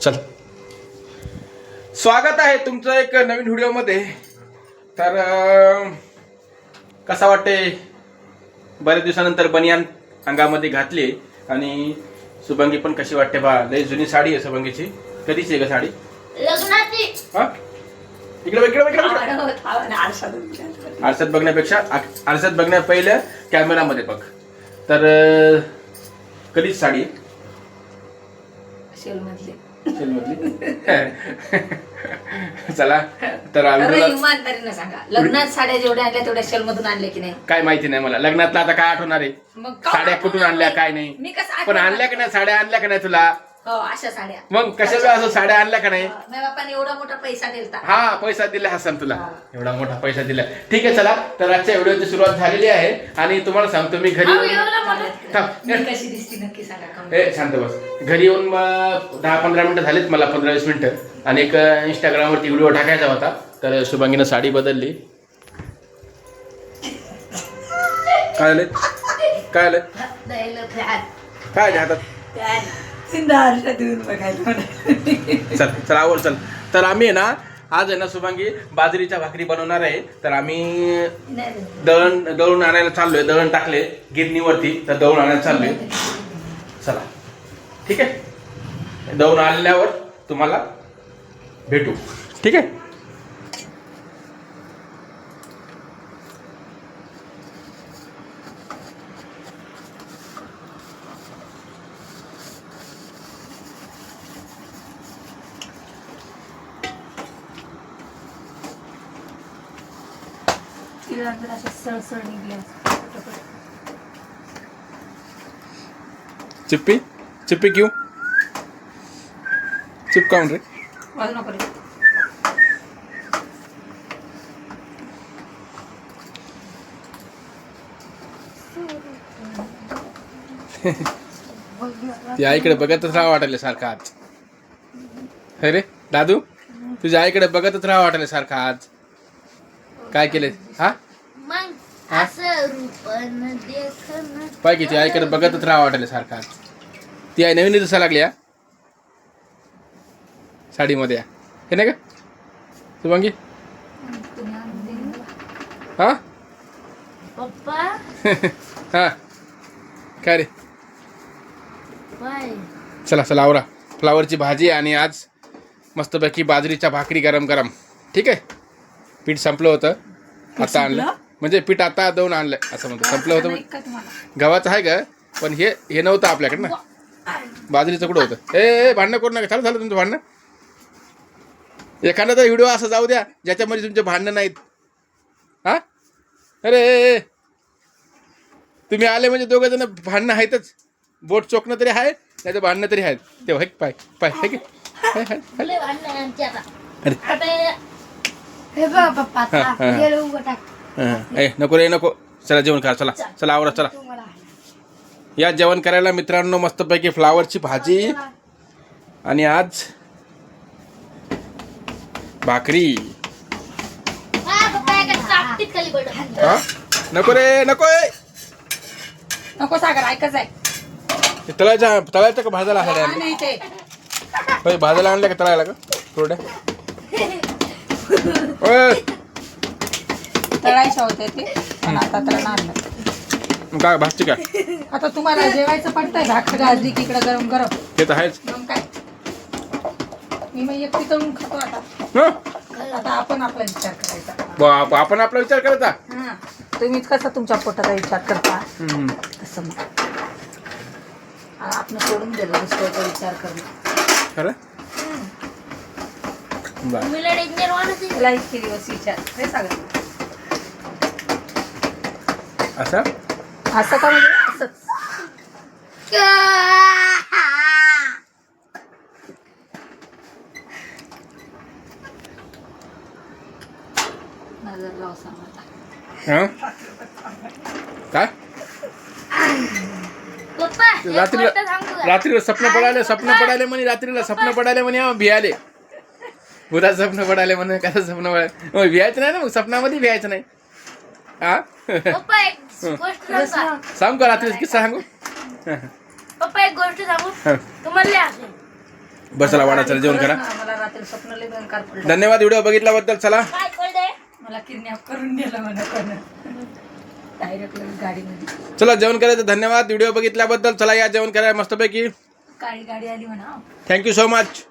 चल. स्वागत आहे तुमचं एक नवीन व्हिडिओमध्ये. तर कसा वाटते बऱ्याच दिवसानंतर बनियान अंगामध्ये घातली आणि शुभंगी पण कशी वाटते बा? लय जुनी साडी आहे शुभंगीची कधीची आहे का साडी? लग्नाची. हा? इकडे. आरशात बघण्यापेक्षा. आरशात बघण्या पहिलं कॅमेरामध्ये बघ. तर कधीच साडी आहे? सेलमधली? चला तर अरे आम्ही इमानदारीनं सांगा. लग्नात साड्या जेवढ्या आणल्या तेवढ्या शेलमधून आणल्या की नाही? काय माहिती नाही मला. लग्नातला आता काय आठवणार आहे? मग का साड्या कुठून आणल्या नाही? काय नाही? मी कसं पण? आणल्या का नाही साड्या आणल्या का नाही तुला? हो अशा साड्या. मग कशाला असं साड्या आणल्या का नाही? माझ्या बापाने एवढा मोठा पैसा दिलता. हा पैसा दिला हसन तुला. हा. एवढा मोठा पैसा दिला. ठीक आहे चला. तर आजच्या व्हिडिओची सुरुवात झालेली आहे आणि तुम्हाला सांगतो मी घरी अहो, येऊन- एवढा मोठा- थांब. मी कशी दिसती नक्की सांगा. ए शांत बस. घरी येऊन मग दहा पंधरा मिनिटं झालीत मला पंधरा वीस मिनिटं. आणि एक इंस्टाग्रामवरती व्हिडिओ टाकायचा होता. तर शुभांगीनं साडी बदलली. काय आले काय आले द्यायला फॅन. काय आले हातात? काय? सिंधा आरशात बघायला. चल चल आवड चल. तर आम्ही आहे ना आज आहे ना शुभांगी बाजरीच्या भाकरी बनवणार आहे. तर आम्ही दळण दळून आणायला चाललोय दळण टाकले गिरणीवरती तर दळून आणायला चाललोय. चला. ठीक आहे? दळून आणल्यावर तुम्हाला भेटू. ठीक आहे? जर अशा सळसळ पटापट. चिप्पी? चिप्पी क्यू चिपकावून रे. वाजू नको रे. ती आईकडे बघतच राहा वाटायला सारखं आज. अरे दादू तुझ्या आईकडे बघतच राहा वाटायला सारखं आज. काय केले हा? मग हा? असं रूपन देखन पाय की ती आईकडे बघतच राहा वाटायला सारखं. ती आई नवीन दिसायला लागली हा? साडीमध्ये. या. हे नाही का? शुभांगी. हा? पप्पा? हा. काय रे? बाय चला चला आवरा. फ्लावरची भाजी आणि आज मस्तपैकी बाजरीच्या भाकरी गरम गरम ठीक आहे? पीठ संपलं होतं. आता आणलं? म्हणजे पीठ आता दळून आणलं असं म्हणतो संपलं होतं. म्हणजे- गव्हाचं आहे का पण हे हे नव्हतं आपल्याकडे ना. बाजरीचं कुठं होतं? ए ए, भांडणं करू नका. चालू झालं तुमचं भांडणं. एखादा व्हिडिओ असं जाऊ द्या ज्याच्यामध्ये तुमचे भांडणं नाहीत. हा? अरे ए, ए. तुम्ही आले म्हणजे दोघं जण भांडणं आहेतच. बोट चोकणं तरी आहे त्याचं भांडणं तरी आहेत. तेव्हा हे पाय पाय हे की? हाय, हाय, हाय. अरे. हे- बघ पप्पा हा, आता हा. गेलं उघड टाक. हं, ए नको रे नको. चला जेवण करा चला. चला आवरा चला. या जेवण करायला मित्रांनो मस्तपैकी फ्लावरची भाजी आणि आज भाकरी. नको रे नको ए. नको सागर ऐकच आहे तळायच्या तळायचं का भाजायला होय भाजायला आणल्या का तळायला का थोड्या तळायच्या होत्या ते पण आता तर आणलं. मग काय भाजची काय? आता तुम्हाला जेवायचं पडतंय भाकर गाजली की इकडं गरम गरम. ते तर आहेच. मग काय? मी मग एकटी तळून खातो आता. हं? आता आपण आपला विचार करायचा. बाप, आपण आपला विचार करायचा? हा. तुम्हीच कसा तुमच्या पोटाचा विचार करता? हम्म. तसं मग. आ- आपण सोडून दिलं दुसऱ्याचा विचार करणं. खरं? बर. तुम्ही लय डेंजर आहे. इतके दिवस विचार. हे असं? असं का म्हणजे? असंच नजर लाव सांगा. हं? काय? पप्पा एक रात्रीला गोष्ट सांगू का? रात्रीला स्वप्न पडायले स्वप्न पडायले म्हणे रात्रीला स्वप्न पडायले म्हणे भियाले. उद्या स्वप्न पडायले म्हणे कसं स्वप्न पडायले? मग भियायचं नाही ना मग स्वप्नामध्ये भियायचं नाही. हा? पप्पा एक गोष्ट सांगू. का? सांगू का रात्री किस्सा सांगू? पप्पा एक गोष्ट सांगू? हं. तुम्हाला लय हसेल. बस चला वाडा चला जेवण करा. खरंच ना, मला रात्री स्वप्न लय भयंकर पडलं. धन्यवाद व्हिडिओ बघितल्याबद्दल चला. काय कळते मला किडनॅप करून गेलं म्हणा डायरेक्ट गाडीमध्ये. चला जेवण करायचं. धन्यवाद व्हिडिओ बघितल्याबद्दल. चला या जेवण करायला मस्तपैकी. काळी गाडी आली म्हणा. Thank you so much